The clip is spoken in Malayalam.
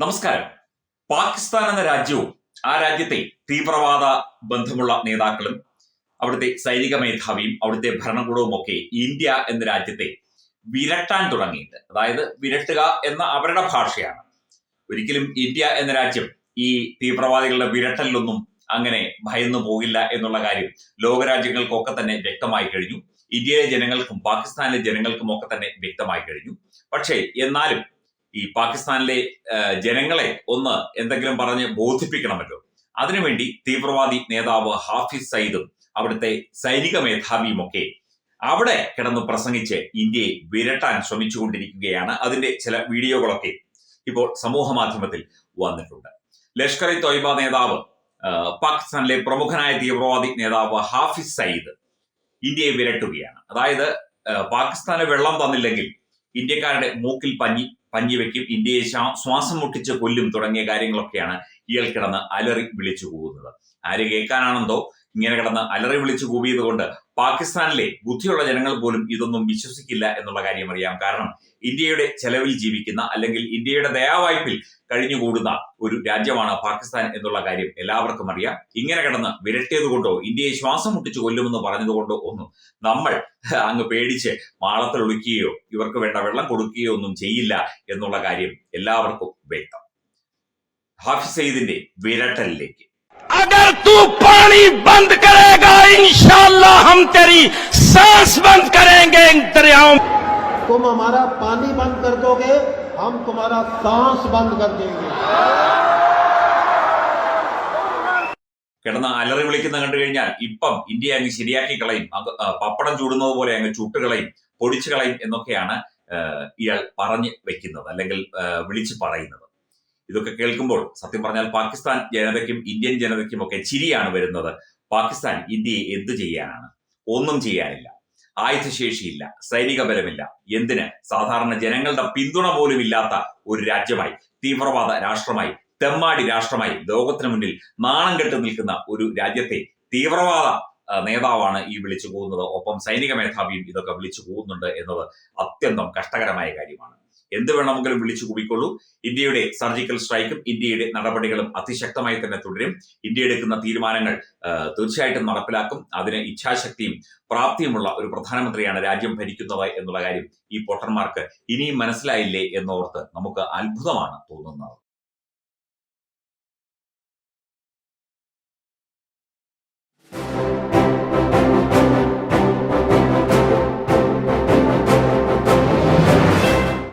നമസ്കാരം. പാകിസ്ഥാൻ എന്ന രാജ്യവും ആ രാജ്യത്തെ തീവ്രവാദ ബന്ധമുള്ള നേതാക്കളും അവിടുത്തെ സൈനിക മേധാവിയും അവിടുത്തെ ഭരണകൂടവും ഒക്കെ ഇന്ത്യ എന്ന രാജ്യത്തെ വിരട്ടാൻ തുടങ്ങിയിട്ട് അതായത് വിരട്ടുക എന്ന അവരുടെ ഭാഷയാണ്. ഒരിക്കലും ഇന്ത്യ എന്ന രാജ്യം ഈ തീവ്രവാദികളുടെ വിരട്ടലിലൊന്നും അങ്ങനെ ഭയന്നു പോകില്ല എന്നുള്ള കാര്യം ലോകരാജ്യങ്ങൾക്കൊക്കെ തന്നെ വ്യക്തമായി കഴിഞ്ഞു. ഇന്ത്യയിലെ ജനങ്ങൾക്കും പാകിസ്ഥാനിലെ ജനങ്ങൾക്കും ഒക്കെ തന്നെ വ്യക്തമായി കഴിഞ്ഞു. പക്ഷേ എന്നാലും ഈ പാകിസ്ഥാനിലെ ജനങ്ങളെ ഒന്ന് എന്തെങ്കിലും പറഞ്ഞ് ബോധിപ്പിക്കണമല്ലോ. അതിനുവേണ്ടി തീവ്രവാദി നേതാവ് ഹാഫിസ് സയ്യിദും അവിടുത്തെ സൈനിക മേധാവിയുമൊക്കെ അവിടെ കിടന്ന് പ്രസംഗിച്ച് ഇന്ത്യയെ വിരട്ടാൻ ശ്രമിച്ചുകൊണ്ടിരിക്കുകയാണ്. അതിന്റെ ചില വീഡിയോകളൊക്കെ ഇപ്പോൾ സമൂഹ മാധ്യമത്തിൽ വന്നിട്ടുണ്ട്. ലഷ്കർ ഇ തൊയ്ബ നേതാവ് പാകിസ്ഥാനിലെ പ്രമുഖനായ തീവ്രവാദി നേതാവ് ഹാഫിസ് സയ്യിദ് ഇന്ത്യയെ വിരട്ടുകയാണ്. അതായത് പാകിസ്ഥാന് വെള്ളം തന്നില്ലെങ്കിൽ ഇന്ത്യക്കാരുടെ മൂക്കിൽ പഞ്ഞി പഞ്ഞി വെക്കും ഇന്ത്യയെ ശ്വാസം മുട്ടിച്ച് കൊല്ലും തുടങ്ങിയ കാര്യങ്ങളൊക്കെയാണ് ഇയാൾ കിടന്ന് അലറി വിളിച്ചു കൂവുന്നത്. ആര് കേൾക്കാനാണെന്തോ ഇങ്ങനെ കിടന്ന് അലറി വിളിച്ചു കൂവിയത് കൊണ്ട് പാകിസ്ഥാനിലെ ബുദ്ധിയുള്ള ജനങ്ങൾ പോലും ഇതൊന്നും വിശ്വസിക്കില്ല എന്നുള്ള കാര്യം അറിയാം. കാരണം ഇന്ത്യയുടെ ചെലവിൽ ജീവിക്കുന്ന അല്ലെങ്കിൽ ഇന്ത്യയുടെ ദയാവായ്പിൽ കഴിഞ്ഞുകൂടുന്ന ഒരു രാജ്യമാണ് പാകിസ്ഥാൻ എന്നുള്ള കാര്യം എല്ലാവർക്കും അറിയാം. ഇങ്ങനെ കിടന്ന് വിരട്ടിയതുകൊണ്ടോ ഇന്ത്യയെ ശ്വാസം മുട്ടിച്ച് കൊല്ലുമെന്ന് പറഞ്ഞതുകൊണ്ടോ ഒന്നും നമ്മൾ അങ്ങ് പേടിച്ച് മാളത്തിൽ ഒളിക്കുകയോ ഇവർക്ക് വേണ്ട വെള്ളം കൊടുക്കുകയോ ഒന്നും ചെയ്യില്ല എന്നുള്ള കാര്യം എല്ലാവർക്കും വ്യക്തം. ഹാഫിസ് സയ്യിദിന്റെ വിരട്ടലിലേക്ക്. हम तेरी सांस बंद करेंगे इन दरियाओं में। तुम हमारा पानी बंद कर दोगे हम तुम्हारा सांस बंद कर देंगे കിടന്ന് അലറി വിളിക്കുന്ന കണ്ടു കഴിഞ്ഞാൽ ഇപ്പം ഇന്ത്യ അങ്ങ് ശരിയാക്കി കളയും അത് ആ, പപ്പടം ചൂടുന്നത് പോലെ അങ്ങ് ചുട്ടുകളയും പൊടിച്ചു കളയും എന്നൊക്കെയാണ് ആ, ഇയാൾ പറഞ്ഞ് വെക്കുന്നത് അല്ലെങ്കിൽ ആ, വിളിച്ചു പറയുന്നത് ഇതൊക്കെ കേൾക്കുമ്പോൾ സത്യം പറഞ്ഞാൽ പാകിസ്ഥാൻ ജനതയ്ക്കും ഇന്ത്യൻ ജനതയ്ക്കും ഒക്കെ ചിരിയാണ് വരുന്നത് പാകിസ്ഥാൻ ഇന്ത്യയെ എന്തു ചെയ്യാനാണ് ഒന്നും ചെയ്യാനില്ല. ആയുധശേഷിയില്ല സൈനിക ബലമില്ല എന്തിന്? സാധാരണ ജനങ്ങളുടെ പിന്തുണ പോലും ഇല്ലാത്ത ഒരു രാജ്യമായി തീവ്രവാദ രാഷ്ട്രമായി തെമ്മാടി രാഷ്ട്രമായി ലോകത്തിന് മുന്നിൽ നാണം കെട്ട് നിൽക്കുന്ന ഒരു രാജ്യത്തെ തീവ്രവാദ നേതാവാണ് ഈ വിളിച്ചു പോകുന്നത്. ഒപ്പം സൈനിക മേധാവിയും ഇതൊക്കെ വിളിച്ചു പോകുന്നുണ്ട് എന്നത് അത്യന്തം കഷ്ടകരമായ കാര്യമാണ്. എന്ത് വേണമെങ്കിലും വിളിച്ചു കൂവിക്കൊള്ളൂ. ഇന്ത്യയുടെ സർജിക്കൽ സ്ട്രൈക്കും ഇന്ത്യയുടെ നടപടികളും അതിശക്തമായി തന്നെ തുടരും. ഇന്ത്യ എടുക്കുന്ന തീരുമാനങ്ങൾ തീർച്ചയായിട്ടും നടപ്പിലാക്കും. അതിന് ഇച്ഛാശക്തിയും പ്രാപ്തിയുമുള്ള ഒരു പ്രധാനമന്ത്രിയാണ് രാജ്യം ഭരിക്കുന്നത് എന്നുള്ള കാര്യം ഈ പൊട്ടന്മാർക്ക് ഇനിയും മനസ്സിലായില്ലേ എന്നോർത്ത് നമുക്ക് അത്ഭുതമാണ് തോന്നുന്നത്.